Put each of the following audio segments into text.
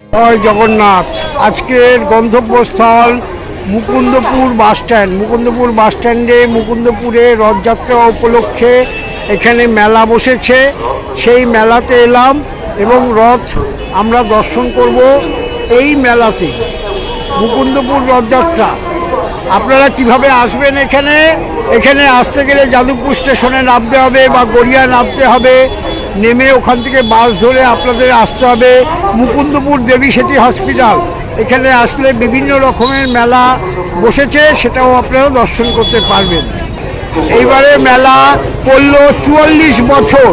জয় জগন্নাথ। আজকের গন্তব্যস্থল Mukundapur bus stand. Mukundapur bus স্ট্যান্ডে মুকুন্দপুরে রথযাত্রা উপলক্ষে এখানে মেলা বসেছে। সেই মেলাতে এলাম এবং রথ আমরা দর্শন করব এই মেলাতে। মুকুন্দপুর রথযাত্রা। আপনারা কীভাবে আসবেন এখানে? এখানে আসতে গেলে যাদবপুর স্টেশনে নামতে হবে বা গড়িয়া নামতে হবে। নেমে ওখান থেকে বাস ধরে আপনাদের আসতে হবে মুকুন্দপুর দেবী সেটি হসপিটাল। এখানে আসলে বিভিন্ন রকমের মেলা বসেছে, সেটাও আপনারা দর্শন করতে পারবেন। এইবারে মেলা পড়ল চুয়াল্লিশ বছর।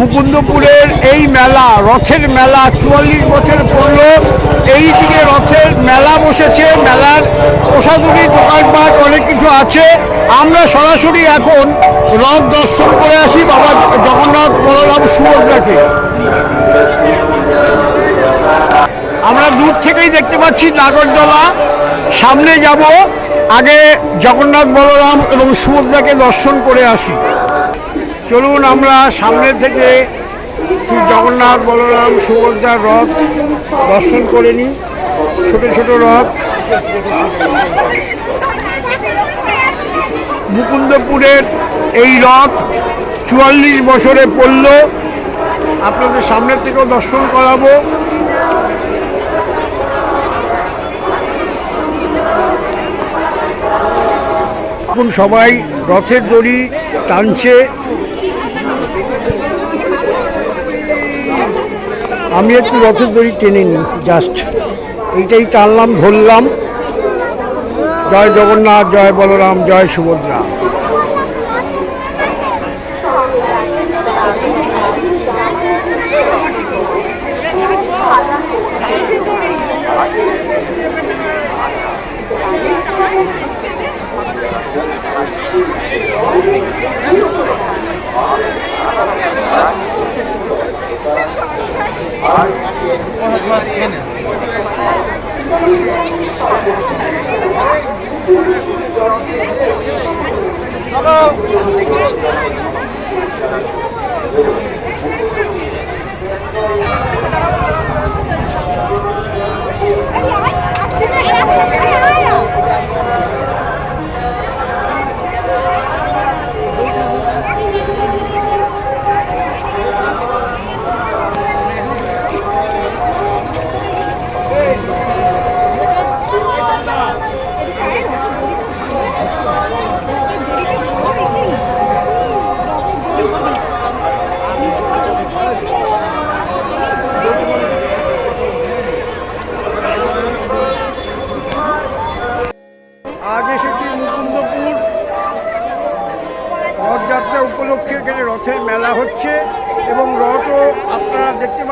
মুকুন্দপুরের এই মেলা, রথের মেলা চুয়াল্লিশ বছর পড়ল। এই দিকে রথের মেলা বসেছে, মেলার প্রসাদনী দোকানপাট অনেক কিছু আছে। আমরা সরাসরি এখন রথ দর্শন করে আসি বাবা জগন্নাথ বলরাম সুভদ্রাকে। আমরা দূর থেকেই দেখতে পাচ্ছি নাগরদোলা। সামনে যাব, আগে জগন্নাথ বলরাম এবং সুভদ্রাকে দর্শন করে আসি। চলুন আমরা সামনে থেকে শ্রী জগন্নাথ বলরাম সুভদ্রার রথ দর্শন করে নিই। ছোট ছোট রথ। মুকুন্দপুরের এই রথ চুয়াল্লিশ বছরে পড়ল। আপনাদের সামনে থেকেও দর্শন করাবো। এখন সবাই রথের দড়ি টানছে। আমি একটু রথের দড়ি টেনে নিই জাস্ট এইটাই টানলাম, ধরলাম। জয় জগন্নাথ, জয় বলরাম, জয় সুভদ্রা। ¡Vamos!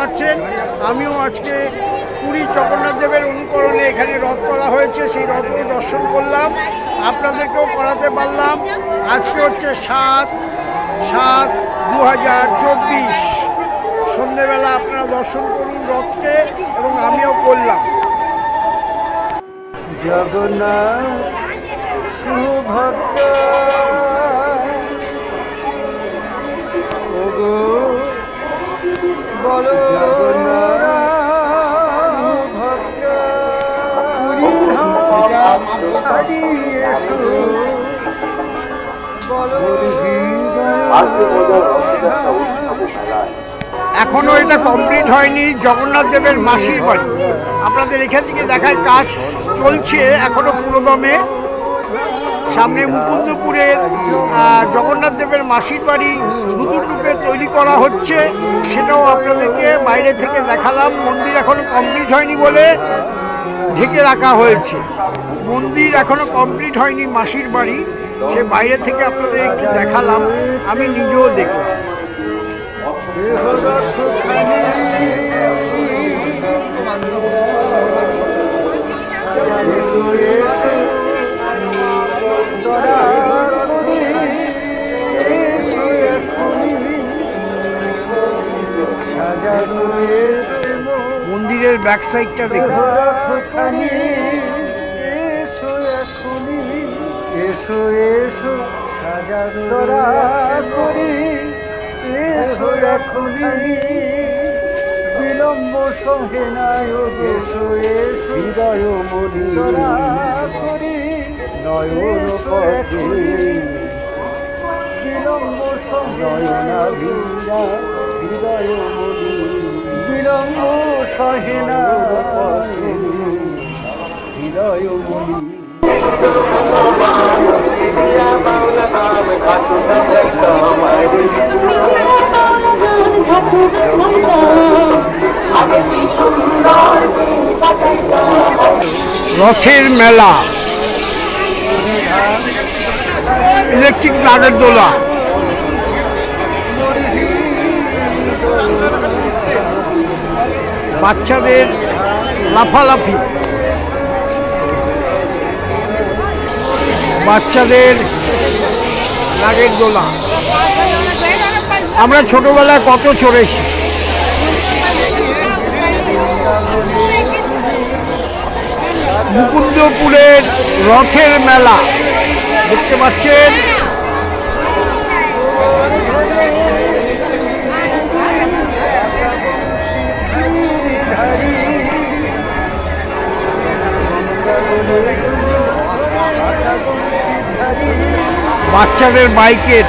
পাচ্ছেন। আমিও আজকে পুরী জগন্নাথ দেবের অনুকরণে এখানে রথ করা হয়েছে, সেই রথও দর্শন করলাম। আপনাদেরকেও করাতে পারলাম। আজকে হচ্ছে সাত সাত দু হাজার চব্বিশ। সন্ধেবেলা আপনারা দর্শন করুন রথকে এবং আমিও করলাম। জগন্নাথ সুভদ্রা এখনও এটা কমপ্লিট হয়নি, জগন্নাথ দেবের মাসির বাড়ি। আপনাদের এখান থেকে দেখায় কাজ চলছে এখনও পুরোদমে। সামনে মুকুন্দপুরের জগন্নাথ দেবের মাসির বাড়ি নতুন রূপে তৈরি করা হচ্ছে। সেটাও আপনাদেরকে বাইরে থেকে দেখালাম। মন্দির এখনও কমপ্লিট হয়নি বলে ঢেকে রাখা হয়েছে। মন্দির এখনও কমপ্লিট হয়নি, মাসির বাড়ি। সে বাইরে থেকে আপনাদের একটু দেখালাম, আমি নিজেও দেখলাম। মন্দিরের ব্যাক সাইডটা দেখুন। এসো এসো সাজাতরা করি। এসো এখনি বিলম্ব সহে নাই এসো এসো। হৃদয় মনি। করি। নয়ন পথে। বিলম্ব ভিড়া হৃদয় মনি। বিলম্ব সহে না হৃদয় মনি। রথের মেলা। ইলেকট্রিক নাগের দোলা বাচ্চাদের লাফালাফি। বাচ্চাদের নাগের দোলা আমরা ছোটবেলায় কত চড়েছি। মুকুন্দপুরের রথের মেলা। দেখতে পাচ্ছেন। বাচ্চাদের বাইকের